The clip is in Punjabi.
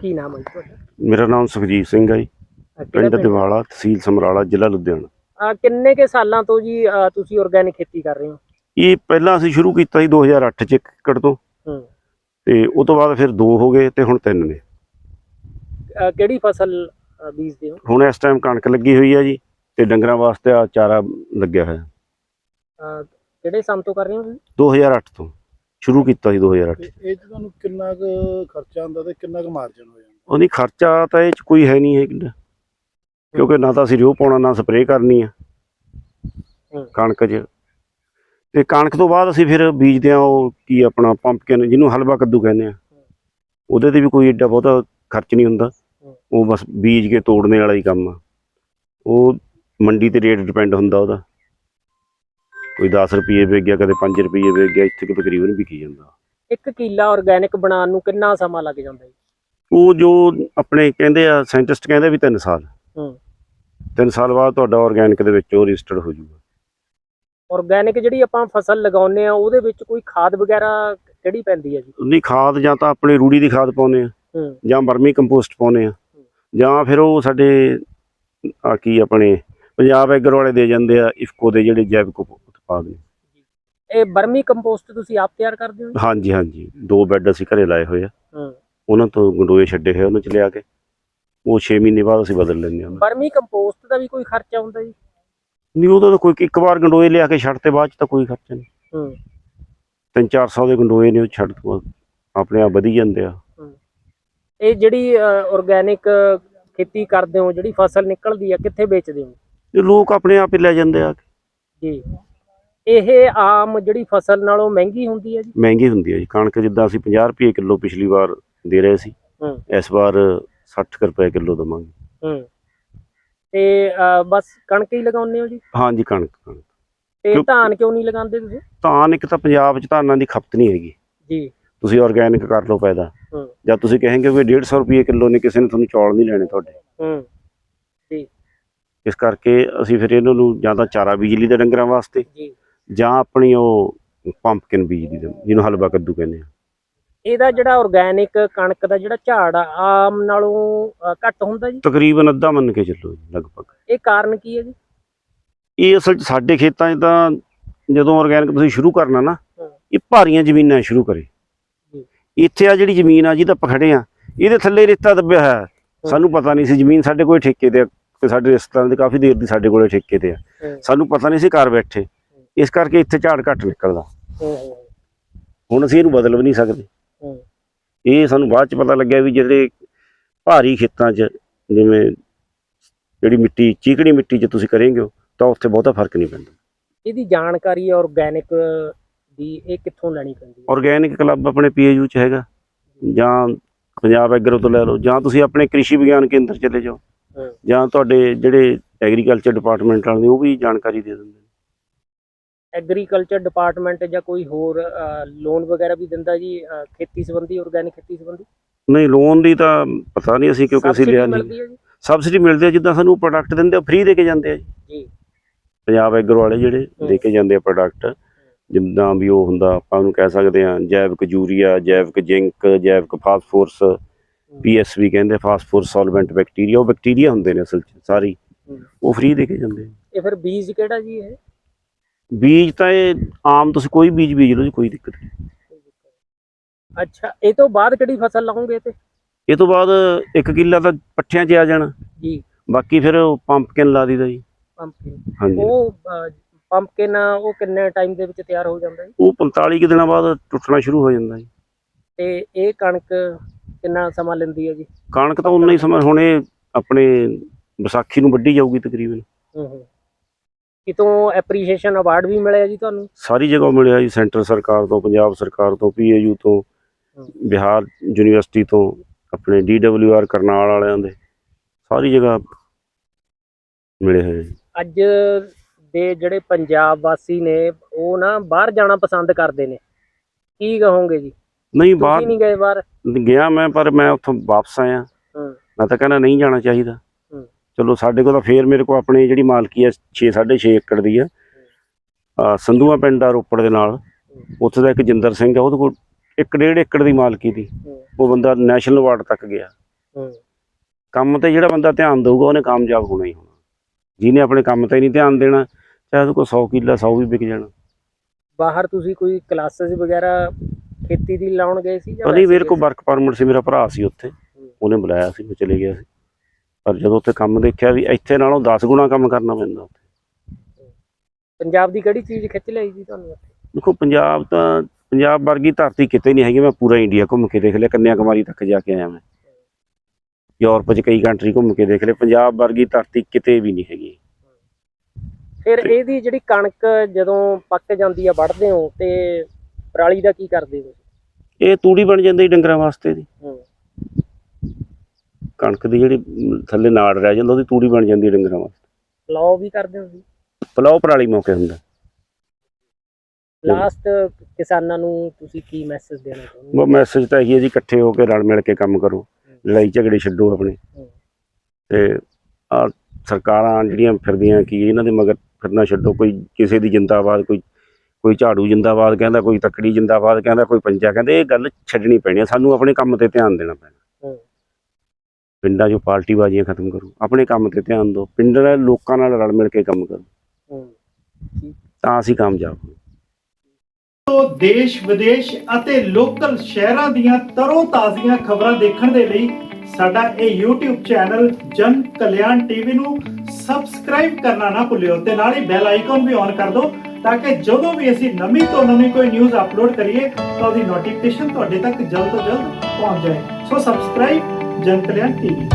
ਕੀ ਨਾਮ ਹੈ ਜੀ ਤੁਹਾਡਾ? ਮੇਰਾ ਨਾਮ ਸੁਖਜੀਤ ਸਿੰਘ ਹੈ ਜੀ। ਅਹ ਕਿਹੜਾ ਪਿੰਡ ਦਿਵਾਲਾ ਤਹਿਸੀਲ ਸਮਰਾਲਾ ਜ਼ਿਲ੍ਹਾ ਲੁਧਿਆਣਾ। ਅਹ ਕਿੰਨੇ ਕੇ ਸਾਲਾਂ ਤੋਂ ਜੀ ਅਹ ਤੁਸੀਂ ਆਰਗੈਨਿਕ ਖੇਤੀ ਕਰ ਰਹੇ ਹੋ? ਇਹ ਪਹਿਲਾਂ ਅਸੀਂ ਸ਼ੁਰੂ ਕੀਤਾ ਸੀ 2008 ਚ ਇੱਕ ਏਕੜ ਤੋਂ। ਹੂੰ। ਤੇ ਉਸ ਤੋਂ ਬਾਅਦ ਫਿਰ ਦੋ ਹੋ ਗਏ ਤੇ ਹੁਣ ਤਿੰਨ ਨੇ। ਅਹ ਕਿਹੜੀ ਫਸਲ ਅਹ ਬੀਜਦੇ ਹੋ? ਹੁਣ ਇਸ ਟਾਈਮ ਕਣਕ ਲੱਗੀ ਹੋਈ ਹੈ ਜੀ ਤੇ ਡੰਗਰਾਂ ਵਾਸਤੇ ਆ ਚਾਰਾ ਲੱਗਿਆ ਹੋਇਆ। ਅਹ ਕਿਹੜੇ ਸਾਲ ਤੋਂ ਕਰ ਰਹੇ ਹੋ ਤੁਸੀਂ? 2008 ਤੋਂ। ਸ਼ੁਰੂ ਕੀਤਾ ਸੀ 2008 ਤੇ ਇਹ 'ਚ ਤੁਹਾਨੂੰ ਕਿੰਨਾ ਕੁ ਖਰਚਾ ਆਉਂਦਾ ਤੇ ਕਿੰਨਾ ਕੁ ਮਾਰਜਨ ਹੋ ਜਾਂਦਾ? ਉਹਦੀ ਖਰਚਾ ਤਾਂ ਇਹ ਚ ਕੋਈ ਹੈ ਨਹੀਂ ਹੈ ਕਿਉਂਕਿ ਨਾ ਤਾਂ ਅਸੀਂ ਰਿਓ ਪਾਉਣਾ ਨਾ ਸਪਰੇਅ ਕਰਨੀ ਆ। ਕਣਕ 'ਚ। ਤੇ ਕਣਕ ਤੋਂ ਬਾਅਦ ਅਸੀਂ ਫਿਰ ਬੀਜਦੇ ਆ ਉਹ ਕੀ ਆਪਣਾ ਪੰਪਕਿਨ ਜਿਹਨੂੰ ਹਲਵਾ ਕੱਦੂ ਕਹਿੰਦੇ ਆ। ਉਹਦੇ ਤੇ ਵੀ ਕੋਈ ਏਡਾ ਬਹੁਤਾ ਖਰਚ ਨਹੀਂ ਹੁੰਦਾ। ਉਹ ਬਸ ਬੀਜ ਕੇ ਤੋੜਨੇ ਵਾਲਾ ਹੀ ਕੰਮ ਆ। ਉਹ ਮੰਡੀ ਤੇ ਰੇਟ ਡਿਪੈਂਡ ਹੁੰਦਾ ਉਹਦਾ। ਕੋਈ 10 ਰੁਪਏ ਵੇਚ ਗਿਆ ਕਦੇ 5 ਰੁਪਏ ਵੇਚ ਗਿਆ ਇੱਥੇ ਕਿ ਤਕਰੀਬਨ ਵਿਕੀ ਜਾਂਦਾ। ਇੱਕ ਕਿੱਲਾ ਆਰਗੈਨਿਕ ਬਣਾਉਣ ਨੂੰ ਕਿੰਨਾ ਸਮਾਂ ਲੱਗ ਜਾਂਦਾ ਜੀ? ਉਹ ਜੋ ਆਪਣੇ ਕਹਿੰਦੇ ਆ ਸਾਇੰਟਿਸਟ ਕਹਿੰਦੇ ਵੀ 3 ਸਾਲ। ਹੂੰ। 3 ਸਾਲ ਬਾਅਦ ਤੁਹਾਡਾ ਆਰਗੈਨਿਕ ਦੇ ਵਿੱਚ ਉਹ ਰਜਿਸਟਰਡ ਹੋ ਜਾਊਗਾ। ਆਰਗੈਨਿਕ ਜਿਹੜੀ ਆਪਾਂ ਫਸਲ ਲਗਾਉਂਦੇ ਆ ਉਹਦੇ ਵਿੱਚ ਕੋਈ ਖਾਦ ਵਗੈਰਾ ਕਿਹੜੀ ਪੈਂਦੀ ਹੈ ਜੀ? ਨਹੀਂ ਖਾਦ ਜਾਂ ਤਾਂ ਆਪਣੇ ਰੂੜੀ ਦੀ ਖਾਦ ਪਾਉਨੇ ਆ ਹੂੰ। ਜਾਂ ਵਰਮੀ ਕੰਪੋਸਟ ਪਾਉਨੇ ਆ ਜਾਂ ਫਿਰ ਉਹ ਸਾਡੇ ਆ ਕੀ ਆਪਣੇ ਪੰਜਾਬ ਐਗਰ ਵਾਲੇ ਦੇ ਜਾਂਦੇ ਆ ਇਫਕੋ ਦੇ ਜਿਹੜੇ ਜੈਵਿਕ ਉਤਪਾਦ ਨੇ ਇਹ ਬਰਮੀ ਕੰਪੋਸਟ ਤੁਸੀਂ ਆਪ ਤਿਆਰ ਕਰਦੇ ਹੋ? ਹਾਂਜੀ ਹਾਂਜੀ। ਦੋ ਬੈੱਡ ਅਸੀਂ ਘਰੇ ਲਾਏ ਹੋਏ ਆ। ਹੂੰ। ਉਹਨਾਂ ਤੋਂ ਗੰਡੋਏ ਛੱਡੇ ਹੋਏ ਉਹਨਾਂ ਚ ਲਿਆ ਕੇ। ਉਹ 6 ਮਹੀਨੇ ਬਾਅਦ ਅਸੀਂ ਬਦਲ ਲੈਂਦੇ ਹਾਂ। ਬਰਮੀ ਕੰਪੋਸਟ ਦਾ ਵੀ ਕੋਈ ਖਰਚਾ ਹੁੰਦਾ ਜੀ? ਨਹੀਂ ਉਹਦਾ ਤਾਂ ਕੋਈ ਇੱਕ ਵਾਰ ਗੰਡੋਏ ਲਿਆ ਕੇ ਛੱਡ ਤੇ ਬਾਅਦ ਚ ਤਾਂ ਕੋਈ ਖਰਚਾ ਨਹੀਂ। ਹੂੰ। 3-400 ਦੇ ਗੰਡੋਏ ਨੇ ਉਹ ਛੱਡ ਤੋਂ ਆਪਣੇ ਆਪ ਵਧੀ ਜਾਂਦੇ ਆ। ਇਹ ਜਿਹੜੀ ਆਰਗੈਨਿਕ ਖੇਤੀ ਕਰਦੇ ਹੋ ਜਿਹੜੀ ਫਸਲ ਨਿਕਲਦੀ ਆ ਕਿੱਥੇ ਵੇਚਦੇ ਹੋ? ਲੋਕ ਆਪਣੇ ਆਪ ਹੀ ਲੈ ਜਾਂਦੇ ਆ। ਜੀ। ਇਹ ਆਮ ਜਿਹੜੀ ਫਸਲ ਨਾਲੋਂ ਮਹਿੰਗੀ ਹੁੰਦੀ ਹੈ ਜੀ? ਮਹਿੰਗੀ ਹੁੰਦੀ ਹੈ ਜੀ। ਕਣਕ ਜਿੱਦਾਂ ਅਸੀਂ 50 ਰੁਪਏ ਕਿਲੋ ਪਿਛਲੀ ਵਾਰ ਦੇ ਰਹੇ ਸੀ ਹੂੰ। ਇਸ ਵਾਰ 60 ਕੁ ਰੁਪਏ ਕਿਲੋ ਦਵਾਂਗੇ। ਹੂੰ। ਤੇ ਬਸ ਕਣਕ ਹੀ ਲਗਾਉਂਦੇ ਹੋ ਜੀ? ਹਾਂਜੀ ਕਣਕ ਕਣਕ। ਤੇ ਧਾਨ ਕਿਉਂ ਨਹੀਂ ਲਗਾਉਂਦੇ ਤੁਸੀਂ? ਧਾਨ ਇੱਕ ਤਾਂ ਪੰਜਾਬ 'ਚ ਧਾਨਾਂ ਦੀ ਖਪਤ ਨਹੀਂ ਹੈਗੀ। ਜੀ। ਤੁਸੀਂ ਆਰਗੈਨਿਕ ਕਰ ਲਓ ਪੈਦਾ ਹੂੰ। ਜਾਂ ਤੁਸੀਂ ਕਹੇਂਗੇ ਵੀ 150 ਰੁਪਏ ਕਿਲੋ ਨੇ ਕਿਸੇ ਨੇ ਤੁਹਾਨੂੰ ਚੌਲ ਨਹੀਂ ਲੈਣੇ ਤੁਹਾਡੇ। ਹੂੰ। ਇਸ ਕਰਕੇ ਅਸੀਂ ਫਿਰ ਇਹਨਾਂ ਨੂੰ ਜਾਂ ਤਾਂ ਚਾਰਾ ਬਿਜਲੀ ਦੇ ਡੰਗਰਾਂ ਵਾਸਤੇ ਜੀ। ਜਾਂ ਆਪਣੀ ਉਹ ਪੰਪਕਿਨ ਬੀਜ ਦੀ ਜਿਹਨੂੰ ਹਲਵਾ ਕੱਦੂ ਕਹਿੰਦੇ ਆ। ਇਹਦਾ ਜਿਹੜਾ ਆਰਗੈਨਿਕ ਕਣਕ ਦਾ ਜਿਹੜਾ ਝਾੜ ਆ ਆਮ ਨਾਲੋਂ ਘੱਟ ਹੁੰਦਾ ਜੀ? ਤਕਰੀਬਨ ਅੱਧਾ ਮੰਨ ਕੇ ਚੱਲੋ ਜੀ ਲਗਭਗ। ਇਹ ਕਾਰਨ ਕੀ ਹੈ ਜੀ? ਇਹ ਅਸਲ 'ਚ ਸਾਡੇ ਖੇਤਾਂ 'ਚ ਤਾਂ ਜਦੋਂ ਆਰਗੈਨਿਕ ਤੁਸੀਂ ਸ਼ੁਰੂ ਕਰਨਾ ਨਾ। ਇਹ ਭਾਰੀਆਂ ਜ਼ਮੀਨਾਂ ਸ਼ੁਰੂ ਕਰੇ। ਇੱਥੇ ਆ ਜਿਹੜੀ ਜ਼ਮੀਨ ਆ ਜਿਹਦਾ ਆਪਾਂ ਖੜੇ ਆ ਇਹਦੇ ਥੱਲੇ ਰੇਤਾ ਦੱਬਿਆ ਹੋਇਆ। ਹੈ। ਸਾਨੂੰ ਪਤਾ ਨਹੀਂ ਸੀ ਜ਼ਮੀਨ ਸਾਡੇ ਕੋਲ ਠੇਕੇ ਤੇ ਸਾਡੇ ਰਿਸ਼ਤੇਦਾਰਾਂ ਦੀ ਕਾਫੀ ਦੇਰ ਦੀ ਸਾਡੇ ਕੋਲੇ ਠੇਕੇ ਤੇ ਆ। ਸਾਨੂੰ ਪਤਾ ਨਹੀਂ ਸੀ ਘਰ ਬੈਠੇ। ਇਸ ਕਰਕੇ ਇੱਥੇ ਝਾੜ ਘੱਟ ਨਿਕਲਦਾ। ਹੁਣ ਅਸੀਂ ਇਹਨੂੰ ਬਦਲ ਵੀ ਨਹੀਂ ਸਕਦੇ। ਇਹ ਸਾਨੂੰ ਬਾਅਦ ਚ ਪਤਾ ਲੱਗਿਆ ਵੀ ਜਿਹੜੇ ਭਾਰੀ ਖੇਤਾਂ 'ਚ ਜਿਵੇਂ ਜਿਹੜੀ ਮਿੱਟੀ ਚੀਕਣੀ ਮਿੱਟੀ 'ਚ ਤੁਸੀਂ ਕਰੇਂਗੇ ਤਾਂ ਉੱਥੇ ਬਹੁਤਾ ਫ਼ਰਕ ਨਹੀਂ ਪੈਂਦਾ। ਇਹਦੀ ਜਾਣਕਾਰੀ ਆਰਗੈਨਿਕ ਦੀ ਇਹ ਕਿੱਥੋਂ ਲੈਣੀ ਪੈਂਦੀ ਹੈ? ਆਰਗੈਨਿਕ ਕਲੱਬ ਆਪਣੇ ਪੀਏਯੂ 'ਚ ਹੈਗਾ। ਜਾਂ ਪੰਜਾਬ ਐਗਰੋ ਤੋਂ ਲੈ ਲਓ ਜਾਂ ਤੁਸੀਂ ਆਪਣੇ ਕ੍ਰਿਸ਼ੀ ਵਿਗਿਆਨ ਕੇਂਦਰ ਚਲੇ ਜਾਓ। ਜਾਂ ਤੁਹਾਡੇ ਜਿਹੜੇ ਐਗਰੀਕਲਚਰ ਡਿਪਾਰਟਮੈਂਟ ਵਾਲੇ ਉਹ ਵੀ ਜਾਣਕਾਰੀ ਦੇ ਦਿੰਦੇ ਨੇ। ਐਗਰੀਕਲਚਰ ਡਿਪਾਰਟਮੈਂਟ ਜਾਂ ਕੋਈ ਹੋਰ ਲੋਨ ਵਗੈਰਾ ਵੀ ਦਿੰਦਾ ਜੀ ਖੇਤੀ ਸੰਬੰਧੀ ਆਰਗੈਨਿਕ ਖੇਤੀ ਸੰਬੰਧੀ? ਨਹੀਂ ਲੋਨ ਦੀ ਤਾਂ ਪਤਾ ਨਹੀਂ ਅਸੀਂ ਕਿਉਂਕਿ ਅਸੀਂ ਲਿਆ ਨਹੀਂ। ਸਬਸਿਡੀ ਮਿਲਦੀ ਹੈ ਜਿੱਦਾਂ ਸਾਨੂੰ ਪ੍ਰੋਡਕਟ ਦਿੰਦੇ ਆ ਫ੍ਰੀ ਦੇ ਕੇ ਜਾਂਦੇ ਆ ਜੀ। ਪੰਜਾਬ ਐਗਰੋ ਵਾਲੇ ਜਿਹੜੇ। ਦੇ ਕੇ ਜਾਂਦੇ ਆ ਪ੍ਰੋਡਕਟ ਜਿੱਦਾਂ ਵੀ ਉਹ ਹੁੰਦਾ ਆਪਾਂ ਉਹਨੂੰ ਕਹਿ ਸਕਦੇ ਆ ਜੈਵਿਕ ਯੂਰੀਆ ਜੈਵਿਕ ਜ਼ਿੰਕ ਜੈਵਿਕ ਫਾਸਫੋਰਸ ਪੀਐਸਵੀ ਕਹਿੰਦੇ ਫਾਸਫੋਰਸ ਸੋਲਵੈਂਟ ਬੈਕਟੀਰੀਆ ਉਹ ਬੈਕਟੀਰੀਆ ਹੁੰਦੇ ਨੇ ਅਸਲ 'ਚ ਸਾਰੀ। ਉਹ ਫ੍ਰੀ ਦੇ ਕੇ ਜਾਂਦੇ ਆ। ਇਹ ਫਿਰ ਬੀਜ ਕਿਹੜਾ ਜੀ ਇਹ? ਬੀਜ ਤਾਂ ਇਹ ਆਮ ਤੁਸੀਂ ਕੋਈ ਬੀਜ ਬੀਜ ਲਓ ਜੀ ਕੋਈ ਦਿੱਕਤ ਨਹੀਂ। ਅੱਛਾ ਇਹ ਤੋਂ ਬਾਅਦ ਕਿਹੜੀ ਫਸਲ ਲਾਉਂਗੇ ਤੇ? ਇਹ ਤੋਂ ਬਾਅਦ ਇੱਕ ਕਿੱਲਾ ਤਾਂ ਪੱਠਿਆਂ 'ਚ ਆ ਜਾਣਾ। ਜੀ। ਬਾਕੀ ਫਿਰ ਪੰਪਕਿਨ ਲਾ ਦੀਦਾ ਜੀ। ਪੰਪਕਿਨ। ਹਾਂਜੀ। ਉਹ ਪੰਪਕਿਨ ਉਹ ਕਿੰਨੇ ਟਾਈਮ ਦੇ ਵਿੱਚ ਤਿਆਰ ਹੋ ਜਾਂਦਾ ਜੀ? ਉਹ 45 ਕੁ ਦਿਨਾਂ ਬਾਅਦ ਟੁੱਟਣਾ ਸ਼ੁਰੂ ਹੋ ਜਾਂਦਾ ਜੀ। ਤੇ ਇਹ ਕਣਕ ਕਿੰਨਾ ਸਮਾਂ ਲੈਂਦੀ ਹੈ ਜੀ? ਕਣਕ ਤਾਂ ਉਨਾ ਹੀ ਸਮਾਂ ਹੁਣੇ ਆਪਣੇ ਵਿਸਾਖੀ ਨੂੰ ਵੱਢੀ ਜਾਊਗੀ ਤਕਰੀਬਨ। ਹੂੰ ਹੂੰ। ਕਿਤੋਂ ਐਪਰੀਸ਼ੀਏਸ਼ਨ ਅਵਾਰਡ ਵੀ ਮਿਲਿਆ ਜੀ ਤੁਹਾਨੂੰ? ਸਾਰੀ ਜਗ੍ਹਾ ਮਿਲਿਆ ਜੀ ਸੈਂਟਰ ਸਰਕਾਰ ਤੋਂ ਪੰਜਾਬ ਸਰਕਾਰ ਤੋਂ ਪੀਏਯੂ ਤੋਂ ਬਿਹਾਰ ਯੂਨੀਵਰਸਿਟੀ ਤੋਂ ਆਪਣੇ ਡੀਡਬਲਯੂਆਰ ਕਰਨਾਲ ਵਾਲਿਆਂ ਦੇ ਸਾਰੀ ਜਗ੍ਹਾ ਮਿਲੇ ਹੋਏ ਜੀ। ਅੱਜ ਦੇ ਜਿਹੜੇ ਪੰਜਾਬ ਵਾਸੀ ਨੇ ਉਹ ਨਾ ਬਾਹਰ ਜਾਣਾ ਪਸੰਦ ਕਰਦੇ ਨੇ। ਕੀ ਕਹੋਗੇ ਜੀ? ਨਹੀਂ ਬਾਹਰ ਨਹੀਂ ਗਏ ਬਾਹਰ? ਗਿਆ ਮੈਂ ਪਰ ਮੈਂ ਉੱਥੋਂ ਵਾਪਸ ਆਇਆ। ਮੈਂ ਤਾਂ ਕਹਿੰਦਾ ਨਹੀਂ ਜਾਣਾ ਚਾਹੀਦਾ। ਚਲੋ ਸਾਡੇ ਕੋਲ ਤਾਂ ਫੇਰ ਮੇਰੇ ਕੋਲ ਆਪਣੀ ਜਿਹੜੀ ਮਾਲਕੀ ਹੈ 6 6.5 ਏਕੜ ਦੀ ਆ ਸੰਧੂਆ ਪਿੰਡ ਆ ਰੋਪੜ ਦੇ ਨਾਲ। ਉੱਥੇ ਦਾ ਇੱਕ ਜਿੰਦਰ ਸਿੰਘ ਆ ਉਹਦੇ ਕੋਲ ਇੱਕ ਡੇਢ ਏਕੜ ਦੀ ਮਾਲਕੀ ਦੀ। ਉਹ ਬੰਦਾ ਨੈਸ਼ਨਲ ਅਵਾਰਡ ਤੱਕ ਗਿਆ। ਕੰਮ ਤੇ ਜਿਹੜਾ ਬੰਦਾ ਧਿਆਨ ਦੇਊਗਾ ਉਹਨੇ ਕਾਮਯਾਬ ਹੋਣਾ ਹੀ ਹੋਣਾ। ਜਿਹਨੇ ਆਪਣੇ ਕੰਮ ਤੇ ਨਹੀਂ ਧਿਆਨ ਦੇਣਾ ਚਾਹੇ ਉਹਦੇ ਕੋਲ 100 ਕਿੱਲਾ 100 ਵੀ ਵਿਕ ਜਾਣਾ। ਬਾਹਰ ਤੁਸੀਂ ਕੋਈ ਕਲਾਸਿਸ ਵਗੈਰਾ ਖੇਤੀ ਦੀ ਲਾਉਣ ਗਏ ਸੀ ਜਾਂ ਨਹੀਂ ਮੇਰੇ ਕੋਲ ਵਰਕ ਪਰਮਿਟ ਸੀ ਮੇਰਾ ਭਰਾ ਸੀ ਉੱਥੇ। ਉਹਨੇ ਬੁਲਾਇਆ ਸੀ ਮੈਂ ਚਲੇ ਗਿਆ ਸੀ। ਪਰ ਜਦੋਂ ਉੱਥੇ ਕੰਮ ਦੇਖਿਆ ਵੀ ਇੱਥੇ ਨਾਲੋਂ 10 ਗੁਣਾ ਕੰਮ ਕਰਨਾ ਪੈਂਦਾ ਉੱਥੇ? ਪੰਜਾਬ ਦੀ ਕਿਹੜੀ ਚੀਜ਼ ਖਿੱਚ ਲਈ ਜੀ ਤੁਹਾਨੂੰ? ਦੇਖੋ ਪੰਜਾਬ ਤਾਂ ਪੰਜਾਬ ਵਰਗੀ ਧਰਤੀ ਕਿਤੇ ਨਹੀਂ ਹੈਗੀ ਮੈਂ ਪੂਰਾ ਇੰਡੀਆ ਘੁੰਮ ਕੇ ਦੇਖ ਲਿਆ ਕੰਨਿਆ ਕੁਮਾਰੀ ਤੱਕ ਜਾ ਕੇ ਆਇਆ ਮੈਂ। ਯੂਰਪ 'ਚ ਕਈ ਕੰਟਰੀ ਘੁੰਮ ਕੇ ਦੇਖ ਲਏ ਪੰਜਾਬ ਵਰਗੀ ਧਰਤੀ ਕਿਤੇ ਵੀ ਨਹੀਂ ਹੈਗੀ। ਫਿਰ ਇਹਦੀ ਜਿਹੜੀ ਕਣਕ ਜਦੋਂ ਪੱਕ ਜਾਂਦੀ ਆ ਵੱਢਦੇ ਹੋ ਤੇ ਪਰਾਲੀ ਦਾ ਕੀ ਕਰਦੇ ਹੋ? ਇਹ ਤੂੜੀ ਬਣ ਜਾਂਦੀ ਡੰਗਰਾਂ ਵਾਸਤੇ ਦੀ ਹੂੰ। ਕਣਕ ਦੀ ਜਿਹੜੀ ਥੱਲੇ ਨਾੜ ਰਹਿ ਜਾਂਦਾ ਉਹਦੀ ਤੂੜੀ ਬਣ ਜਾਂਦੀ ਡੰਗਰਾਂ ਵਾਸਤੇ। ਲਾਓ ਵੀ ਕਰਦੇ ਹੋ ਜੀ ਪਲਾਓ ਪਰਾਲੀ ਮੌਕੇ ਹੁੰਦਾ। ਲਾਸਟ ਕਿਸਾਨਾਂ ਨੂੰ ਤੁਸੀਂ ਕੀ ਮੈਸੇਜ ਦੇਣਾ ਚਾਹੁੰਦੇ ਉਹ ਮੈਸੇਜ ਤਾਂ ਇਹੀ ਹੈ ਜੀ ਇਕੱਠੇ ਹੋ ਕੇ ਰਲ ਮਿਲ ਕੇ ਕੰਮ ਕਰੋ। ਲੜਾਈ ਝਗੜੇ ਛੱਡੋ ਆਪਣੇ। ਹੂੰ। ਤੇ ਆ ਸਰਕਾਰਾਂ ਜਿਹੜੀਆਂ ਫਿਰਦੀਆਂ ਕੀ ਇਹਨਾਂ ਦੇ ਮਗਰ ਫਿਰਨਾ ਛੱਡੋ ਕੋਈ ਕਿਸੇ ਦੀ ਜਿੰਦਾਬਾਦ ਕੋਈ ਕੋਈ ਝਾੜੂ ਜਿੰਦਾਬਾਦ ਕਹਿੰਦਾ ਕੋਈ ਤੱਕੜੀ ਜਿੰਦਾਬਾਦ ਕਹਿੰਦਾ ਕੋਈ ਪੰਜਾ ਕਹਿੰਦੇ ਇਹ ਗੱਲ ਛੱਡਣੀ ਪੈਣੀ ਆ। ਸਾਨੂੰ ਆਪਣੇ ਕੰਮ ਤੇ ਧਿਆਨ ਦੇਣਾ ਪੈਣਾ। ਹੂੰ। ਪਿੰਡਾਂ 'ਚੋਂ ਪਾਰਟੀ ਬਾਜ਼ੀਆਂ ਖਤਮ ਕਰੋ ਆਪਣੇ ਕੰਮ ਤੇ ਧਿਆਨ ਦਿਓ ਪਿੰਡ ਦੇ ਲੋਕਾਂ ਨਾਲ ਰਲ ਮਿਲ ਕੇ ਕੰਮ ਕਰੋ। ਤਾਂ ਅਸੀਂ ਕਾਮਯਾਬ ਹਾਂ ਤੋਂ ਦੇਸ਼ ਵਿਦੇਸ਼ ਅਤੇ ਲੋਕਲ ਸ਼ਹਿਰਾਂ ਦੀਆਂ ਤਰੋ ਤਾਜ਼ੀਆਂ ਖਬਰਾਂ ਦੇਖਣ ਦੇ ਲਈ ਸਾਡਾ ਇਹ YouTube ਚੈਨਲ ਜਨ ਕਲਿਆਣ ਟੀਵੀ ਨੂੰ ਸਬਸਕ੍ਰਾਈਬ ਕਰਨਾ ਨਾ ਭੁੱਲਿਓ ਤੇ ਨਾਲ ਹੀ ਬੈਲ ਆਈਕਨ ਵੀ ਔਨ ਕਰ ਦਿਓ ਤਾਂ ਕਿ ਜਦੋਂ ਵੀ ਅਸੀਂ ਨਵੀਂ ਤੋਂ ਨਵੀਂ ਕੋਈ ਨਿਊਜ਼ ਅਪਲੋਡ ਕਰੀਏ ਤਾਂ ਉਹਦੀ ਨੋਟੀਫਿਕੇਸ਼ਨ ਤੁਹਾਡੇ ਤੱਕ ਜਲਦ ਤੋਂ ਜਲਦ ਪਹੁੰਚ ਜਾਏ। ਸੋ ਸਬਸਕ੍ਰਾਈਬ ਜਨ ਕਲਿਆਣ ਟੀਵੀ